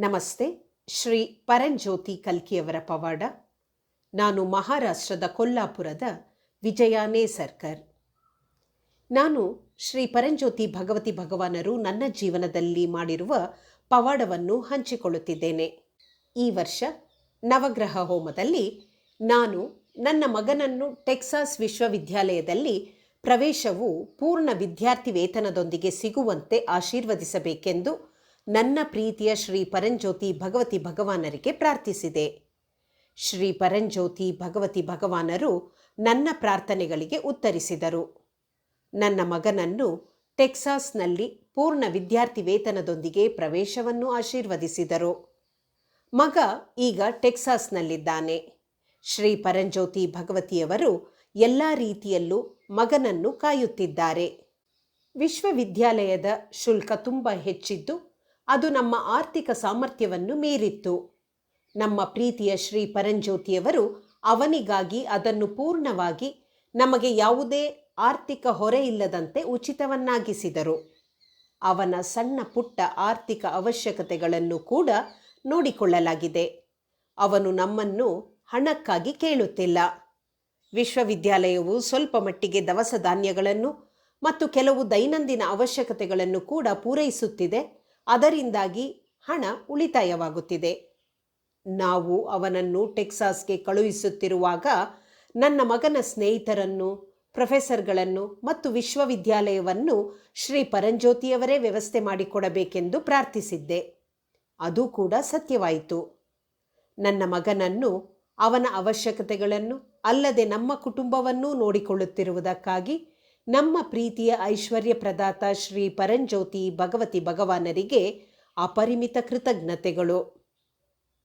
ನಮಸ್ತೆ, ಶ್ರೀ ಪರಂಜ್ಯೋತಿ ಕಲ್ಕಿಯವರ ಪವಾಡ. ನಾನು ಮಹಾರಾಷ್ಟ್ರದ ಕೊಲ್ಲಾಪುರದ ವಿಜಯಾನೇ ಸರ್ಕರ್. ನಾನು ಶ್ರೀ ಪರಂಜ್ಯೋತಿ ಭಗವತಿ ಭಗವಾನರು ನನ್ನ ಜೀವನದಲ್ಲಿ ಮಾಡಿರುವ ಪವಾಡವನ್ನು ಹಂಚಿಕೊಳ್ಳುತ್ತಿದ್ದೇನೆ. ಈ ವರ್ಷ ನವಗ್ರಹ ಹೋಮದಲ್ಲಿ ನಾನು ನನ್ನ ಮಗನನ್ನು ಟೆಕ್ಸಾಸ್ ವಿಶ್ವವಿದ್ಯಾಲಯದಲ್ಲಿ ಪ್ರವೇಶವು ಪೂರ್ಣ ವಿದ್ಯಾರ್ಥಿ ವೇತನದೊಂದಿಗೆ ಸಿಗುವಂತೆ ಆಶೀರ್ವದಿಸಬೇಕೆಂದು ನನ್ನ ಪ್ರೀತಿಯ ಶ್ರೀ ಪರಂಜ್ಯೋತಿ ಭಗವತಿ ಭಗವಾನರಿಗೆ ಪ್ರಾರ್ಥಿಸಿದೆ. ಶ್ರೀ ಪರಂಜ್ಯೋತಿ ಭಗವತಿ ಭಗವಾನರು ನನ್ನ ಪ್ರಾರ್ಥನೆಗಳಿಗೆ ಉತ್ತರಿಸಿದರು. ನನ್ನ ಮಗನನ್ನು ಟೆಕ್ಸಾಸ್ನಲ್ಲಿ ಪೂರ್ಣ ವಿದ್ಯಾರ್ಥಿ ವೇತನದೊಂದಿಗೆ ಪ್ರವೇಶವನ್ನು ಆಶೀರ್ವದಿಸಿದರು. ಮಗ ಈಗ ಟೆಕ್ಸಾಸ್ನಲ್ಲಿದ್ದಾನೆ. ಶ್ರೀ ಪರಂಜ್ಯೋತಿ ಭಗವತಿಯವರು ಎಲ್ಲ ರೀತಿಯಲ್ಲೂ ಮಗನನ್ನು ಕಾಯುತ್ತಿದ್ದಾರೆ. ವಿಶ್ವವಿದ್ಯಾಲಯದ ಶುಲ್ಕ ತುಂಬ ಹೆಚ್ಚಿದ್ದು ಅದು ನಮ್ಮ ಆರ್ಥಿಕ ಸಾಮರ್ಥ್ಯವನ್ನು ಮೀರಿತ್ತು. ನಮ್ಮ ಪ್ರೀತಿಯ ಶ್ರೀ ಪರಂಜ್ಯೋತಿಯವರು ಅವನಿಗಾಗಿ ಅದನ್ನು ಪೂರ್ಣವಾಗಿ ನಮಗೆ ಯಾವುದೇ ಆರ್ಥಿಕ ಹೊರೆ ಇಲ್ಲದಂತೆ ಉಚಿತವನ್ನಾಗಿಸಿದರು. ಅವನ ಸಣ್ಣ ಪುಟ್ಟ ಆರ್ಥಿಕ ಅವಶ್ಯಕತೆಗಳನ್ನು ಕೂಡ ನೋಡಿಕೊಳ್ಳಲಾಗಿದೆ. ಅವನು ನಮ್ಮನ್ನು ಹಣಕ್ಕಾಗಿ ಕೇಳುತ್ತಿಲ್ಲ. ವಿಶ್ವವಿದ್ಯಾಲಯವು ಸ್ವಲ್ಪ ಮಟ್ಟಿಗೆ ದವಸ ಧಾನ್ಯಗಳನ್ನು ಮತ್ತು ಕೆಲವು ದೈನಂದಿನ ಅವಶ್ಯಕತೆಗಳನ್ನು ಕೂಡ ಪೂರೈಸುತ್ತಿದೆ. ಅದರಿಂದಾಗಿ ಹಣ ಉಳಿತಾಯವಾಗುತ್ತಿದೆ. ನಾವು ಅವನನ್ನು ಟೆಕ್ಸಾಸ್ಗೆ ಕಳುಹಿಸುತ್ತಿರುವಾಗ ನನ್ನ ಮಗನ ಸ್ನೇಹಿತರನ್ನು, ಪ್ರೊಫೆಸರ್ಗಳನ್ನು ಮತ್ತು ವಿಶ್ವವಿದ್ಯಾಲಯವನ್ನು ಶ್ರೀ ಪರಂಜ್ಯೋತಿಯವರೇ ವ್ಯವಸ್ಥೆ ಮಾಡಿಕೊಡಬೇಕೆಂದು ಪ್ರಾರ್ಥಿಸಿದ್ದೆ. ಅದು ಕೂಡ ಸತ್ಯವಾಯಿತು. ನನ್ನ ಮಗನನ್ನು, ಅವನ ಅವಶ್ಯಕತೆಗಳನ್ನು ಅಲ್ಲದೆ ನಮ್ಮ ಕುಟುಂಬವನ್ನೂ ನೋಡಿಕೊಳ್ಳುತ್ತಿರುವುದಕ್ಕಾಗಿ ನಮ್ಮ ಪ್ರೀತಿಯ ಐಶ್ವರ್ಯ ಪ್ರದಾತ ಶ್ರೀ ಪರಂಜ್ಯೋತಿ ಭಗವತಿ ಭಗವಾನರಿಗೆ ಅಪರಿಮಿತ ಕೃತಜ್ಞತೆಗಳು.